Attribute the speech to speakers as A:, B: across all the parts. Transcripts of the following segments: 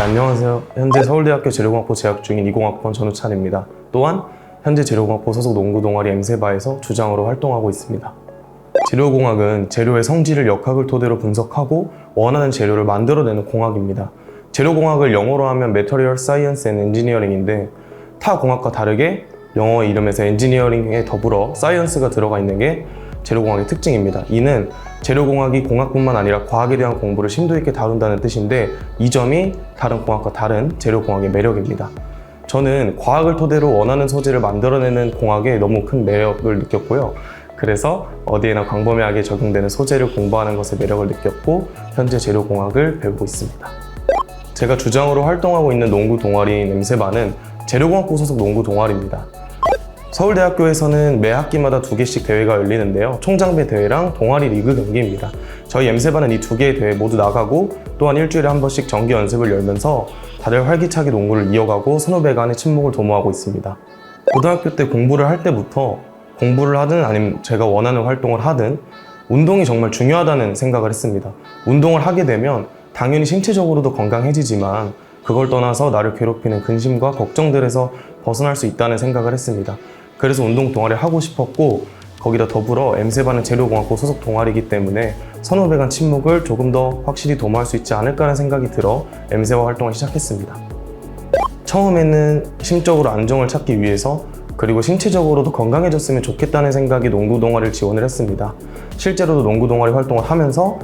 A: 안녕하세요. 현재 서울대학교 재료공학부 재학 중인 20학번 전우찬입니다. 또한 현재 재료공학부 소속 농구 동아리 엠세바에서 주장으로 활동하고 있습니다. 재료공학은 재료의 성질을 역학을 토대로 분석하고 원하는 재료를 만들어내는 공학입니다. 재료공학을 영어로 하면 Material Science and Engineering인데 타 공학과 다르게 영어 이름에서 엔지니어링에 더불어 사이언스가 들어가 있는 게 재료공학의 특징입니다. 이는 재료공학이 공학뿐만 아니라 과학에 대한 공부를 심도 있게 다룬다는 뜻인데 이 점이 다른 공학과 다른 재료공학의 매력입니다. 저는 과학을 토대로 원하는 소재를 만들어내는 공학에 너무 큰 매력을 느꼈고요. 그래서 어디에나 광범위하게 적용되는 소재를 공부하는 것에 매력을 느꼈고 현재 재료공학을 배우고 있습니다. 제가 주장으로 활동하고 있는 농구 동아리인 엠세바는 재료공학부 소속 농구 동아리입니다. 서울대학교에서는 매 학기마다 두 개씩 대회가 열리는데요. 총장배 대회랑 동아리 리그 경기입니다. 저희 엠세바는 이두 개의 대회 모두 나가고 또한 일주일에 한 번씩 정기 연습을 열면서 다들 활기차게 농구를 이어가고 선후배 간의 친목을 도모하고 있습니다. 고등학교 때 공부를 할 때부터 공부를 하든 아니면 제가 원하는 활동을 하든 운동이 정말 중요하다는 생각을 했습니다. 운동을 하게 되면 당연히 신체적으로도 건강해지지만 그걸 떠나서 나를 괴롭히는 근심과 걱정들에서 벗어날 수 있다는 생각을 했습니다. 그래서 운동 동아리를 하고 싶었고 거기다 더불어 엠세바는 재료공학부 소속 동아리이기 때문에 선후배 간 친목을 조금 더 확실히 도모할 수 있지 않을까라는 생각이 들어 엠세바 활동을 시작했습니다. 처음에는 심적으로 안정을 찾기 위해서 그리고 신체적으로도 건강해졌으면 좋겠다는 생각이 농구 동아리를 지원을 했습니다. 실제로도 농구 동아리 활동을 하면서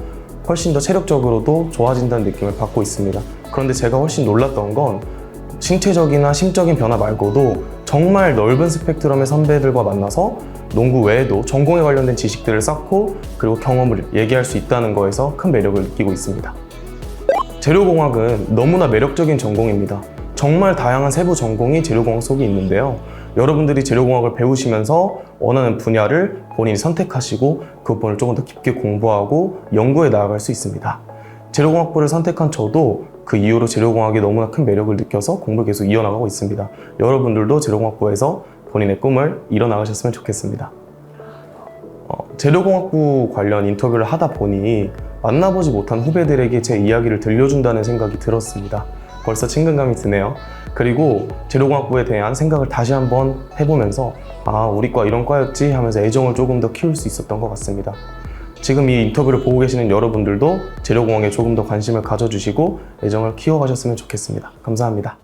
A: 훨씬 더 체력적으로도 좋아진다는 느낌을 받고 있습니다. 그런데 제가 훨씬 놀랐던 건 신체적이나 심적인 변화 말고도 정말 넓은 스펙트럼의 선배들과 만나서 농구 외에도 전공에 관련된 지식들을 쌓고 그리고 경험을 얘기할 수 있다는 거에서 큰 매력을 느끼고 있습니다. 재료공학은 너무나 매력적인 전공입니다. 정말 다양한 세부 전공이 재료공학 속에 있는데요. 여러분들이 재료공학을 배우시면서 원하는 분야를 본인이 선택하시고 그 부분을 조금 더 깊게 공부하고 연구해 나아갈 수 있습니다. 재료공학부를 선택한 저도 그 이후로 재료공학에 너무나 큰 매력을 느껴서 공부를 계속 이어나가고 있습니다. 여러분들도 재료공학부에서 본인의 꿈을 이뤄나가셨으면 좋겠습니다. 어, 재료공학부 관련 인터뷰를 하다 보니 만나보지 못한 후배들에게 제 이야기를 들려준다는 생각이 들었습니다. 벌써 친근감이 드네요. 그리고 재료공학부에 대한 생각을 다시 한번 해보면서 아, 우리 과 이런 과였지 하면서 애정을 조금 더 키울 수 있었던 것 같습니다. 지금 이 인터뷰를 보고 계시는 여러분들도 재료공학에 조금 더 관심을 가져주시고 애정을 키워가셨으면 좋겠습니다. 감사합니다.